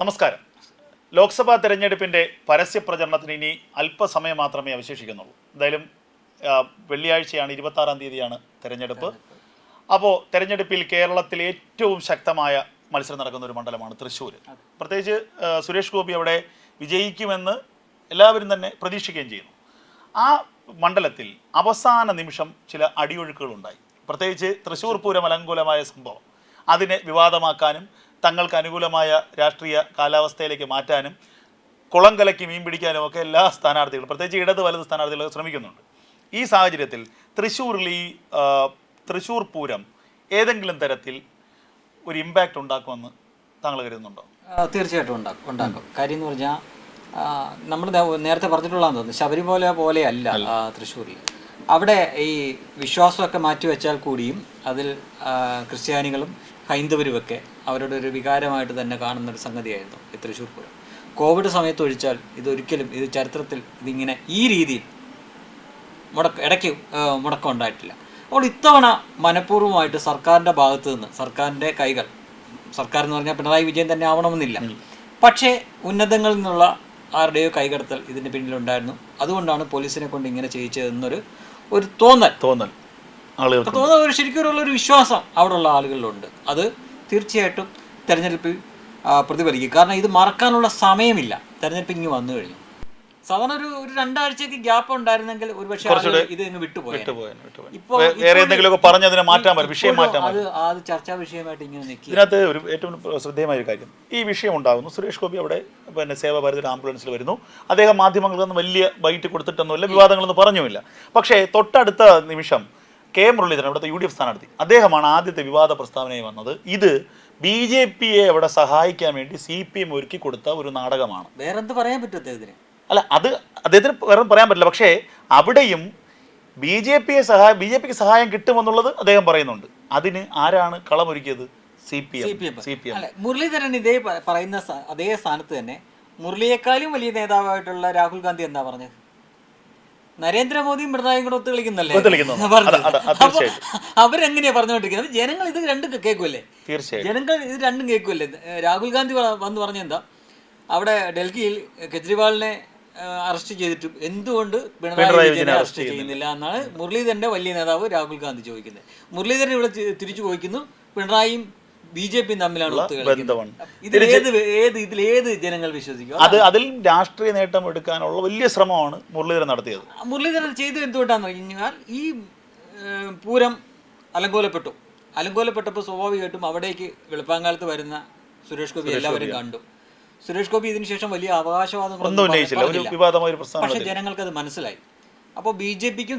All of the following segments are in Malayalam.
നമസ്കാരം. ലോക്സഭാ തെരഞ്ഞെടുപ്പിന്റെ പരസ്യ പ്രചരണത്തിന് ഇനി അല്പസമയം മാത്രമേ അവശേഷിക്കുന്നുള്ളൂ. എന്തായാലും വെള്ളിയാഴ്ചയാണ് ഇരുപത്താറാം തീയതിയാണ് തെരഞ്ഞെടുപ്പ്. അപ്പോൾ തെരഞ്ഞെടുപ്പിൽ കേരളത്തിൽ ഏറ്റവും ശക്തമായ മത്സരം നടക്കുന്ന ഒരു മണ്ഡലമാണ് തൃശ്ശൂർ പ്രത്യേകിച്ച് സുരേഷ് ഗോപി അവിടെ വിജയിക്കുമെന്ന് എല്ലാവരും തന്നെ പ്രതീക്ഷിക്കുകയും ചെയ്യുന്നു. ആ മണ്ഡലത്തിൽ അവസാന നിമിഷം ചില അടിയൊഴുക്കുകളുണ്ടായി. പ്രത്യേകിച്ച് തൃശ്ശൂർ പൂരം അലങ്കൂലമായ സംഭവം. അതിനെ വിവാദമാക്കാനും തങ്ങൾക്ക് അനുകൂലമായ രാഷ്ട്രീയ കാലാവസ്ഥയിലേക്ക് മാറ്റാനും കുളം കലക്കി മീൻ പിടിക്കാനും ഒക്കെ എല്ലാ സ്ഥാനാർത്ഥികളും പ്രത്യേകിച്ച് ഇടത് വലത് സ്ഥാനാർത്ഥികളൊക്കെ ശ്രമിക്കുന്നുണ്ട്. ഈ സാഹചര്യത്തിൽ തൃശ്ശൂരിൽ ഈ തൃശ്ശൂർ പൂരം ഏതെങ്കിലും തരത്തിൽ ഒരു ഇമ്പാക്റ്റ് ഉണ്ടാക്കുമെന്ന് താങ്കൾ കരുതുന്നുണ്ടോ? തീർച്ചയായിട്ടും ഉണ്ടാക്കും ഉണ്ടാക്കും. കാര്യം എന്ന് പറഞ്ഞാൽ നമ്മൾ നേരത്തെ പറഞ്ഞിട്ടുള്ളതെന്ന് തോന്നുന്നു. ശബരിമല പോലെയല്ല തൃശ്ശൂരിൽ അവിടെ ഈ വിശ്വാസമൊക്കെ മാറ്റിവെച്ചാൽ കൂടിയും അതിൽ ക്രിസ്ത്യാനികളും ഹൈന്ദവരുമൊക്കെ അവരുടെ ഒരു വികാരമായിട്ട് തന്നെ കാണുന്ന ഒരു സംഗതിയായിരുന്നു ഈ തൃശ്ശൂർ പൂരം. കോവിഡ് സമയത്ത് ഒഴിച്ചാൽ ഇതൊരിക്കലും ഇത് ചരിത്രത്തിൽ ഇതിങ്ങനെ ഈ രീതിയിൽ മുടക്ക ഇടയ്ക്ക് മുടക്കം ഉണ്ടായിട്ടില്ല. അപ്പോൾ ഇത്തവണ മനഃപൂർവമായിട്ട് സർക്കാരിന്റെ ഭാഗത്തു നിന്ന് സർക്കാരിന്റെ കൈകൾ സർക്കാർ എന്ന് പറഞ്ഞാൽ പിണറായി വിജയൻ തന്നെ ആവണമെന്നില്ല. പക്ഷേ ഉന്നതങ്ങളിൽ നിന്നുള്ള ആരുടെയോ കൈകടത്തൽ ഇതിന്റെ പിന്നിലുണ്ടായിരുന്നു. അതുകൊണ്ടാണ് പോലീസിനെ കൊണ്ട് ഇങ്ങനെ ചെയ്യിച്ചതെന്നൊരു ഒരു തോന്നൽ. തോന്നൽ. ആളുകൾക്ക് തോന്നൽ ഒരു ശരിക്കും ഒരു- വിശ്വാസം അവിടെയുള്ള ആളുകളിലുണ്ട്. അത് തീർച്ചയായിട്ടും തിരഞ്ഞെടുപ്പിൽ പ്രതിഫലിക്കും. കാരണം ഇത് മറക്കാനുള്ള സമയമില്ല. തിരഞ്ഞെടുപ്പ് ഇങ്ങ് വന്നു കഴിഞ്ഞു. സാധാരണ ഒരു ഒരു രണ്ടാഴ്ചക്ക് ഗ്യാപ്പ് ഉണ്ടായിരുന്നെങ്കിൽ ഒരുപക്ഷെ പക്ഷേ ഇത് ഇങ്ങ് വിട്ടുപോയി ഇപ്പോൾ വേറെ എന്തെങ്കിലുമൊക്കെ പറഞ്ഞ് അതിനെ മാറ്റാൻ പറ്റും വിഷയം മാറ്റാൻ അത് അത് ചർച്ചാ വിഷയമായിട്ട് ഇങ്ങനെ നിൽക്കും ഇതിനകത്ത് ഒരു ഏറ്റവും ശ്രദ്ധേയമായ ഒരു കാര്യം. ഈ വിഷയം ഉണ്ടാകുന്നു. സുരേഷ് ഗോപി അവിടെ പിന്നെ സേവാഭാരതിയുടെ ആംബുലൻസിൽ വരുന്നു. അദ്ദേഹം മാധ്യമങ്ങൾക്കൊന്നും വലിയ ബൈറ്റ് കൊടുത്തിട്ടൊന്നുമില്ല വിവാദങ്ങളൊന്നും പറഞ്ഞുമില്ല. പക്ഷേ തൊട്ടടുത്ത നിമിഷം കെ മുരളീധരൻ അവിടുത്തെ യു ഡി എഫ് സ്ഥാനാർത്ഥി അദ്ദേഹമാണ് ആദ്യത്തെ വിവാദ പ്രസ്താവനയായി വന്നത്. ഇത് ബി ജെ പിയെ അവിടെ സഹായിക്കാൻ വേണ്ടി സി പി എം ഒരുക്കി കൊടുത്ത ഒരു നാടകമാണ്. വേറെന്ത് പറയാൻ പറ്റും അദ്ദേഹത്തിന്? അല്ല അത് അദ്ദേഹത്തിന് വേറെ പറയാൻ പറ്റില്ല. പക്ഷേ അവിടെയും ബി ജെ പിയെ സഹായം ബി ജെ പിക്ക് സഹായം കിട്ടുമെന്നുള്ളത് അദ്ദേഹം പറയുന്നുണ്ട്. അതിന് ആരാണ് കളമൊരുക്കിയത്? C P M. C P M. Muraleedharan ഇതേ പറയുന്ന അതേ സ്ഥാനത്ത് തന്നെ മുരളിയേക്കാളും വലിയ നേതാവായിട്ടുള്ള രാഹുൽ ഗാന്ധി എന്താ പറഞ്ഞത്? നരേന്ദ്രമോദിയും പിണറായിയും കൂടെ ഒത്തു കളിക്കുന്നല്ലേ ഒത്തുകളിക്കുന്നു. പറഞ്ഞത്. അത- അത- അത് അപ്പൊ തീർച്ചയായിട്ടും. അവരെങ്ങനെയാ പറഞ്ഞുകൊണ്ടിരിക്കുന്നത്? ജനങ്ങൾ ഇത് രണ്ടും കേൾക്കുമല്ലേ തീർച്ചയായും ജനങ്ങൾ ഇത് രണ്ടും കേൾക്കുമല്ലേ രാഹുൽ ഗാന്ധി വന്ന് പറഞ്ഞെന്താ? അവിടെ ഡൽഹിയിൽ കെജ്രിവാളിനെ അറസ്റ്റ് ചെയ്തിട്ട് എന്തുകൊണ്ട് പിണറായി വിജയനെ അറസ്റ്റ് ചെയ്യുന്നില്ല? എന്നാണ് മുരളീധരന്റെ വലിയ നേതാവ് രാഹുൽ ഗാന്ധി ചോദിക്കുന്നത്. മുരളീധരൻ ഇവിടെ തിരിച്ചു ചോദിക്കുന്നു പിണറായിയും ബി ജെ പിയും തമ്മിലാണ് ഇതിൽ ഏത് ജനങ്ങൾ വിശ്വസിക്കും? അത് അതിൽ രാഷ്ട്രീയ നേട്ടം എടുക്കാനുള്ള വലിയ ശ്രമമാണ് മുരളീധരൻ നടത്തിയത്. മുരളീധരൻ ചെയ്തു എന്തുകൊണ്ടാന്ന് കഴിഞ്ഞാൽ ഈ പൂരം അലങ്കോലപ്പെട്ടു. അലങ്കോലപ്പെട്ടപ്പോൾ സ്വാഭാവികമായിട്ടും അവിടേക്ക് വെളുപ്പാങ്കാലത്ത് വരുന്ന സുരേഷ് ഗോപി എല്ലാവരും കണ്ടു. സുരേഷ് ഗോപി ഇതിനു ശേഷം വലിയ അവകാശവാദങ്ങളൊന്നും ഉന്നയിച്ചില്ല. ഒരു വിവാദമായ ഒരു പക്ഷെ ജനങ്ങൾക്ക് അത് മനസ്സിലായി. അപ്പോൾ ബി ജെ പിക്കും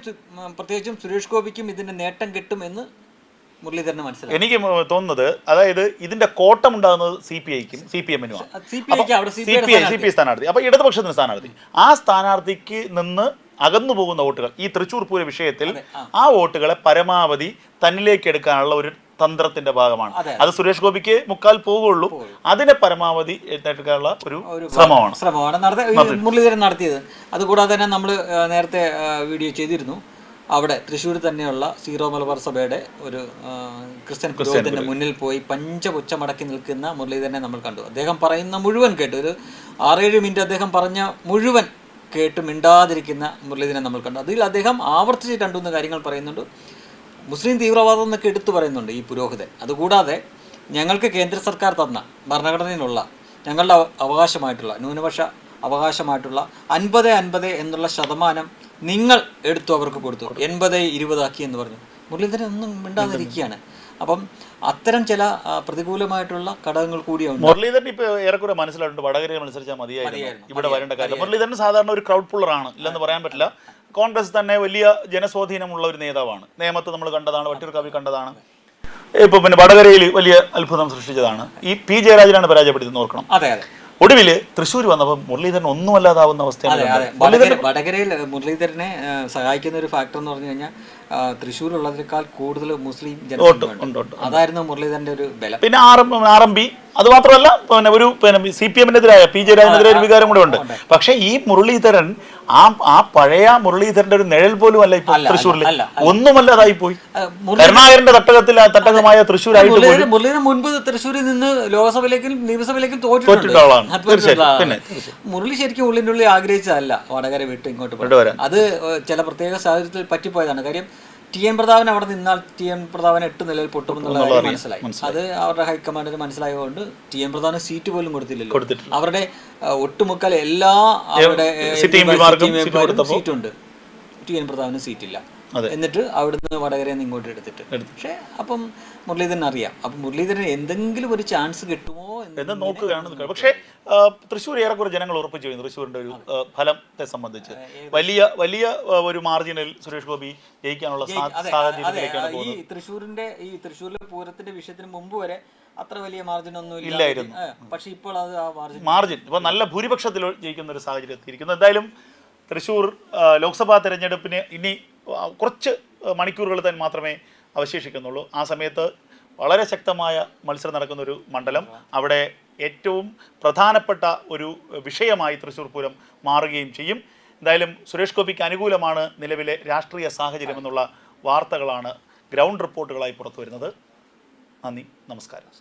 പ്രത്യേകിച്ചും സുരേഷ് ഗോപിക്കും ഇതിന്റെ നേട്ടം കിട്ടുമെന്ന് മുരളീധരന് മനസ്സിലായി. എനിക്ക് തോന്നുന്നത് അതായത് ഇതിന്റെ കോട്ടം ഉണ്ടാകുന്നത് സി പി ഐക്കും C P എമ്മിനുമാണ് C P I C P I സ്ഥാനാർത്ഥി. അപ്പൊ ഇടതുപക്ഷത്തിന് സ്ഥാനാർത്ഥി. ആ സ്ഥാനാർത്ഥിക്ക് നിന്ന് അകന്നു പോകുന്ന വോട്ടുകൾ ഈ തൃശ്ശൂർ പൂര വിഷയത്തിൽ ആ വോട്ടുകളെ പരമാവധി തന്നിലേക്ക് എടുക്കാനുള്ള ഒരു തന്ത്രത്തിന്റെ ഭാഗമാണ്. അത്. സുരേഷ് ഗോപിക്ക് മുക്കാൽ പോകുള്ളൂ. അതിനെ പരമാവധി എടുക്കാനുള്ള ഒരു ശ്രമമാണ്. ശ്രമമാണ്. മുരളീധരൻ നടത്തിയത്. അതുകൂടാതെ തന്നെ നമ്മൾ നേരത്തെ വീഡിയോ ചെയ്തിരുന്നു. അവിടെ തൃശ്ശൂർ തന്നെയുള്ള സീറോ മലബാർ സഭയുടെ ഒരു ക്രിസ്ത്യൻ പുരോഹിതന്റെ മുന്നിൽ പോയി പഞ്ചപുച്ച മടക്കി നിൽക്കുന്ന മുരളീധരനെ നമ്മൾ കണ്ടു. അദ്ദേഹം പറയുന്ന മുഴുവൻ കേട്ടു. ഒരു ആറേഴ് മിനിറ്റ് അദ്ദേഹം പറഞ്ഞ മുഴുവൻ കേട്ട് മിണ്ടാതിരിക്കുന്ന മുരളീധരനെ നമ്മൾ കണ്ടു. അതിൽ അദ്ദേഹം ആവർത്തിച്ച് രണ്ടുമൂന്ന് കാര്യങ്ങൾ പറയുന്നുണ്ട്. മുസ്ലിം തീവ്രവാദം എന്നൊക്കെ എടുത്തു പറയുന്നുണ്ട് ഈ പുരോഹിതൻ. അതുകൂടാതെ ഞങ്ങൾക്ക് കേന്ദ്ര സർക്കാർ തന്ന ഭരണഘടനയിലുള്ള ഞങ്ങളുടെ അവ- അവകാശമായിട്ടുള്ള ന്യൂനപക്ഷ അവകാശമായിട്ടുള്ള അൻപത് അൻപത് എന്നുള്ള ശതമാനം നിങ്ങൾ എടുത്തു അവർക്ക് കൊടുത്തു. എൺപത് ഇരുപതാക്കി എന്ന് പറഞ്ഞു. മുരളീധരൻ ഒന്നും മിണ്ടാതിരിക്കുകയാണ്. അപ്പം അത്തരം ചില പ്രതികൂലമായിട്ടുള്ള ഘടകങ്ങൾ കൂടിയാണ് മുരളീധരൻ ഇപ്പൊ ഏറെക്കുറെ മനസ്സിലായിട്ടുണ്ട് വടകരയെ മത്സരിച്ചാൽ മതിയായിരുന്നു. ഇവിടെ വരേണ്ട കാര്യം. മുരളീധരൻ സാധാരണ ഒരു ക്രൗഡ് പുള്ളറാണ് ഇല്ലെന്ന് പറയാൻ പറ്റില്ല. കോൺഗ്രസ് തന്നെ വലിയ ജനസ്വാധീനമുള്ള ഒരു നേതാവാണ്. നേമത്ത് നമ്മൾ കണ്ടതാണ് വട്ടിയൂർക്കാവിൽ കണ്ടതാണ്. ഇപ്പൊ പിന്നെ വടകരയിൽ വലിയ അത്ഭുതം സൃഷ്ടിച്ചതാണ്. ഈ പി ജയരാജനാണ് പരാജയപ്പെടുത്തുന്നത് ഓർക്കണം. അതെ അതെ. ഒടുവിൽ തൃശ്ശൂർ വന്നപ്പോൾ മുരളീധരൻ ഒന്നുമല്ലാതാവുന്ന അവസ്ഥയാണ്. വടകരയിൽ മുരളീധരനെ സഹായിക്കുന്ന ഒരു ഫാക്ടർ എന്ന് പറഞ്ഞു കഴിഞ്ഞാൽ തൃശ്ശൂർ ഉള്ളതിനേക്കാൾ കൂടുതൽ മുസ്ലിം. അതായിരുന്നു മുരളീധരന്റെ ഒരു ബലം. പിന്നെ ആർ ആർ എം പി അത് മാത്രമല്ല പിന്നെ ഒരു പിന്നെ സി പി എമ്മിനെതിരായ പി ജയരാജനെതിരെ ഒരു വികാരം കൂടെ ഉണ്ട്. പക്ഷേ ഈ മുരളീധരൻ ആ ആ പഴയ മുരളീധരന്റെ ഒരു നിഴൽ പോലും അല്ല ഇപ്പൊ തൃശ്ശൂരിൽ ഒന്നുമല്ലാതായി പോയി കരുണാകരന്റെ തട്ടകത്തിൽ തട്ടകമായ തൃശ്ശൂർ ആയിട്ട് മുരളീധരൻ മുൻപ് തൃശ്ശൂരിൽ നിന്ന് ലോക്സഭയിലേക്കും നിയമസഭയിലേക്കും തോറ്റിട്ടുണ്ട്. തോറ്റിട്ടുള്ള ആളാണ്. അത് തോറ്റിട്ടുള്ള തീർച്ചയായും. പിന്നെ, മുരളി ശരിക്കും ഉള്ളിന്റെ ഉള്ളിൽ ആഗ്രഹിച്ചതല്ല വടകര വിട്ട് ഇങ്ങോട്ട്. അത് ചില പ്രത്യേക സാഹചര്യത്തിൽ പറ്റിപ്പോയതാണ്. കാര്യം ടി എം പ്രതാപൻ അവിടെ നിന്നാൽ ടി എം പ്രതാപൻ എട്ട് നിലയിൽ പൊട്ടുമെന്നുള്ള എന്നുള്ള മനസ്സിലായി. അത് അവരുടെ ഹൈക്കമാൻഡിന് മനസ്സിലായതുകൊണ്ട് ടി എം പ്രതാപന് സീറ്റ് പോലും കൊടുത്തില്ലല്ലോ. അവരുടെ ഒട്ടുമുക്കാൽ എല്ലാ അവരുടെ സീറ്റുണ്ട്. T N Prathapan സീറ്റില്ല. എന്നിട്ട് അവിടുന്ന് വടകരയിൽ നിന്ന് ഇങ്ങോട്ട് എടുത്തിട്ട്. പക്ഷേ അപ്പം മുരളീധരൻ അറിയാം. അപ്പം മുരളീധരൻ എന്തെങ്കിലും ഒരു ചാൻസ് കിട്ടുമോ എന്ന് നോക്കുകയാണ് പക്ഷേ തൃശ്ശൂർ ഏറെക്കുറെ ജനങ്ങൾ ഉറപ്പിച്ചു കഴിഞ്ഞു തൃശ്ശൂരിന്റെ ഒരു ഫലത്തെ സംബന്ധിച്ച്. വലിയ വലിയ ഒരു മാർജിനിൽ സുരേഷ് ഗോപി ജയിക്കാനുള്ള സാ- അതെ, അതെ ഈ തൃശ്ശൂരിന്റെ ഈ തൃശ്ശൂരിലെ പൂരത്തിന്റെ വിഷയത്തിന് മുമ്പ് വരെ അത്ര വലിയ മാർജിൻ ഒന്നും ഇല്ലായിരുന്നു. പക്ഷെ ഇപ്പോൾ അത് ആ മാർജിൻ മാർജിൻ ഇപ്പോൾ നല്ല ഭൂരിപക്ഷത്തിൽ ജയിക്കുന്ന ഒരു സാഹചര്യം എത്തിയിരിക്കുന്നു എന്തായാലും തൃശ്ശൂർ ലോക്സഭാ തെരഞ്ഞെടുപ്പിന് ഇനി കുറച്ച് മണിക്കൂറുകൾ തന്നെ മാത്രമേ അവശേഷിക്കുന്നുള്ളൂ. ആ സമയത്ത് വളരെ ശക്തമായ മത്സരം നടക്കുന്ന ഒരു മണ്ഡലം. അവിടെ ഏറ്റവും പ്രധാനപ്പെട്ട ഒരു വിഷയമായി തൃശ്ശൂർ പൂരം മാറുകയും ചെയ്യും. എന്തായാലും സുരേഷ് ഗോപിക്ക് അനുകൂലമാണ് നിലവിലെ രാഷ്ട്രീയ സാഹചര്യം എന്നുള്ള വാർത്തകളാണ് ഗ്രൗണ്ട് റിപ്പോർട്ടുകളായി പുറത്തു വരുന്നത് നന്ദി നമസ്കാരം.